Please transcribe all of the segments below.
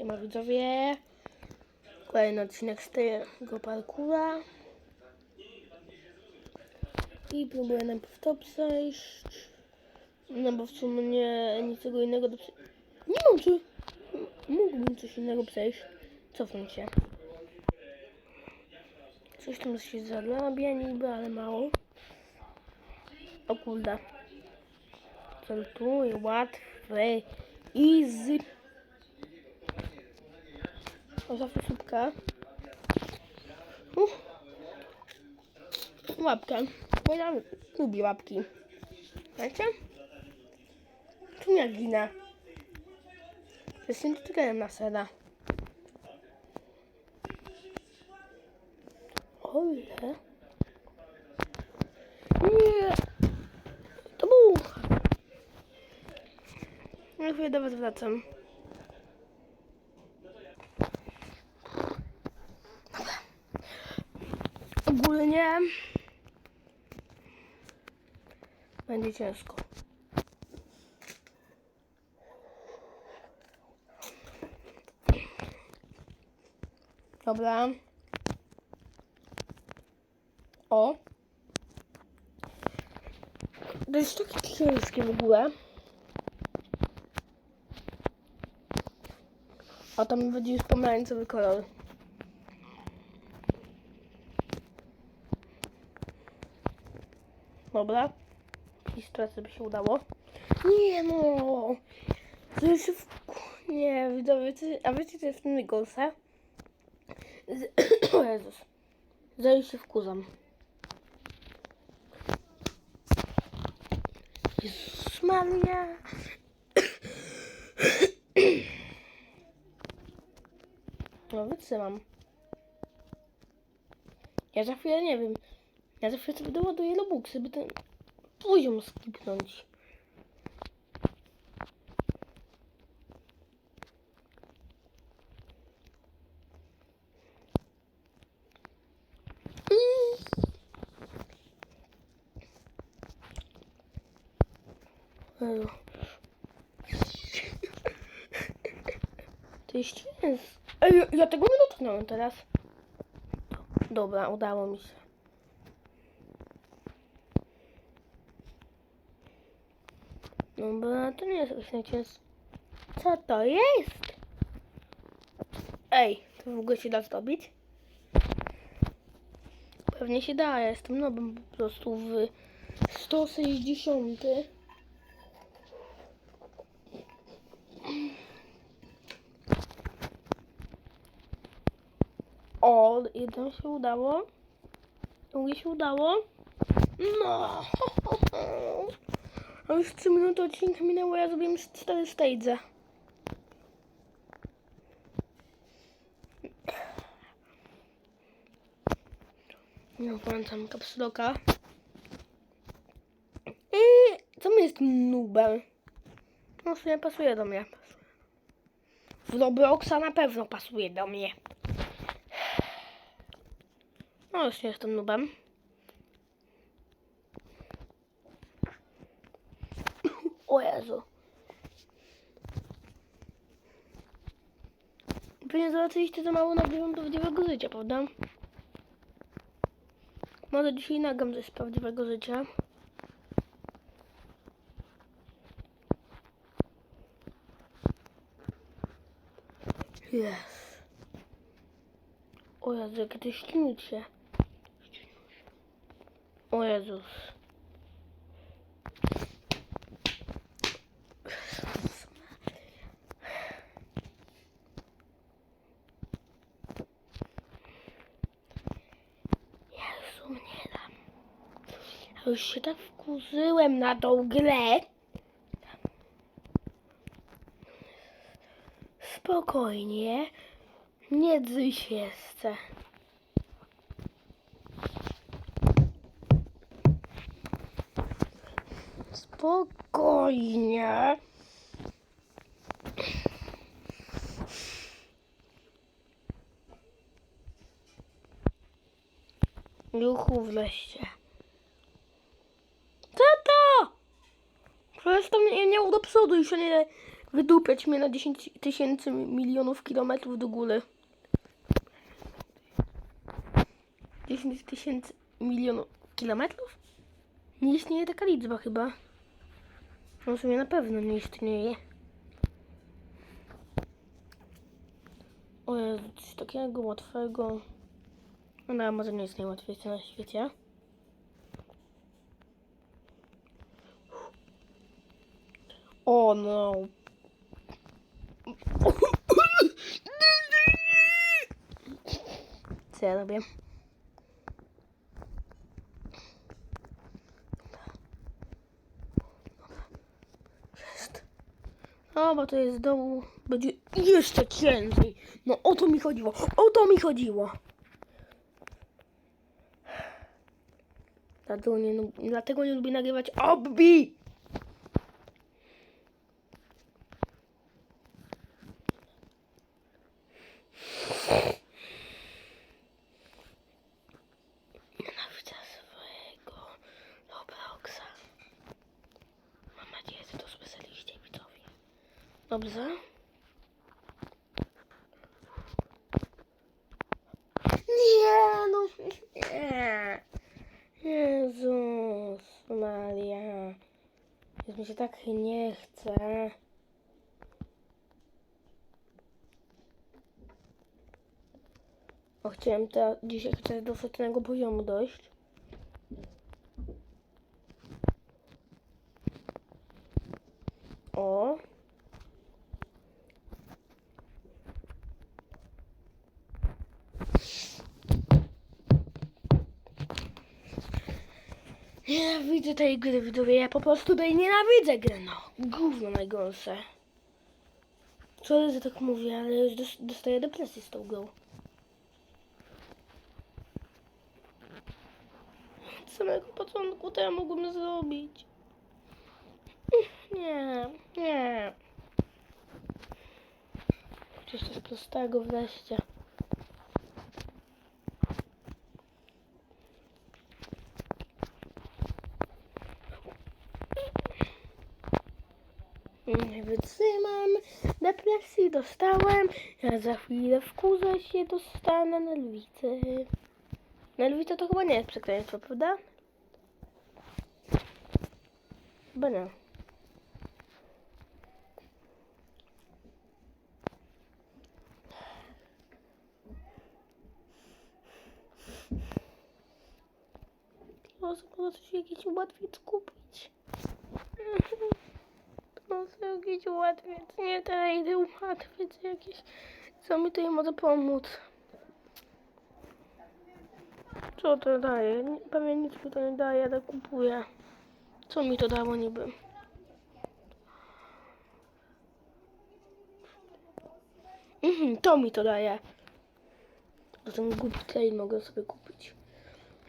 Siema widzowie. Kolejny odcinek z tego parkura. I próbuję najpierw to przejść. No bo w sumie niczego innego do prze... Nie mam czy... Mógłbym coś innego przejść. Cofnąć się. Coś tam się zarabia niby, ale mało. O kurde. Celtuj, łatwe, easy. O, zawsze słupka. Uff. Łapkę. Bo ja lubię łapki. Wiecie? Tu ja ginę. Jestem dotykajem na sera. O ile? Nie. To był. Chwilę do was wracam. Ogólnie będzie ciężko. Dobra. O. To jest takie ciężkie w ogóle. A tam będzie już pomarańczowy kolor. Dobra. I sytuacja by się udało. Nie no! To już w... Nie, widzowie, a wiecie co jest w tym najgorsze? Z... o Jezus. Zaraz się wkurzam. Jezus Maria. No wytrzymam. Ja za chwilę nie wiem. Ja za chwilę sobie doładuję Robuxy, by ten poziom skipnąć. Jezu. To jest. Ej, ja tego nie dotknąłem teraz. Dobra, udało mi się. Dobra, to nie jest najcięższe. Co to jest? Ej, to w ogóle się da zdobić? Pewnie się da, ja jestem nowym po prostu w 160. O, jedno się udało. Drugie się udało. No. A już 3 minuty odcinka minęło, ja zrobiłem już 4 stage. No, włączam kapsuloka. I co mi jest nubem? No, sumie pasuje do mnie. W Robloxa na pewno pasuje do mnie. No, już nie jestem nubem. O Jezu. Pewnie zobaczyliście za mało nagrywam prawdziwego życia, prawda? Może dzisiaj nagram coś z prawdziwego życia. Jest. O Jezu, jakie to śnicie. O Jezus. Jezu, nie dam. Ja już się tak wkurzyłem na tą grę. Spokojnie. Nie drzyj jeszcze. Spokojnie. Juchu wleście. Do przodu i się nie wydupiać mnie na 10 tysięcy milionów kilometrów do góry. 10 tysięcy milionów kilometrów? Nie istnieje taka liczba chyba. No w sumie na pewno nie istnieje. O Jezu, coś takiego łatwego. No, może nie jest najłatwiejsze na świecie. O no. Co ja robię? No, bo to jest z dołu. Będzie jeszcze ciężej. No o to mi chodziło. O to mi chodziło. Dlatego nie, dlatego nie lubię nagrywać obbi. Nienawidzę swojego Robloxa. Mam nadzieję, że to słyszeliście widzowie. Dobrze? Nie, no nie. Jezus Maria. Już mi się tak nie chce. O, chciałem te, dzisiaj chociaż do setnego poziomu dojść. O. Nienawidzę tej gry, widzowie. Ja po prostu tej nienawidzę gry, no. Gówno najgorsze. Sorry, że tak mówię, ale już dos- dostaję depresji z tą grą. Od samego początku to ja mogłem zrobić. Nie, nie. Chociaż coś prostego wreszcie. Nie wytrzymam. Depresji dostałem. Ja za chwilę wkurzę się, dostanę nerwicy. Nerwica to chyba nie jest przekleństwo, prawda? Chyba nie. Może po prostu jakiś łatwiec kupić. Proszę jakiś łatwiec, nie trajdy łatwiec jakiś. Co mi tutaj może pomóc? Co to daje? Nie- Pewnie nic mi to nie daje, ale kupuję. Co mi to dało niby? Mhm, to mi to daje. Ten głupi trade mogę sobie kupić.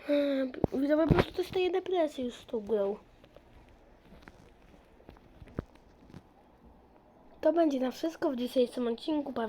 Eee, Widzowie, po prostu dostaję depresję już z tą grą. To będzie na wszystko w dzisiejszym odcinku, pa.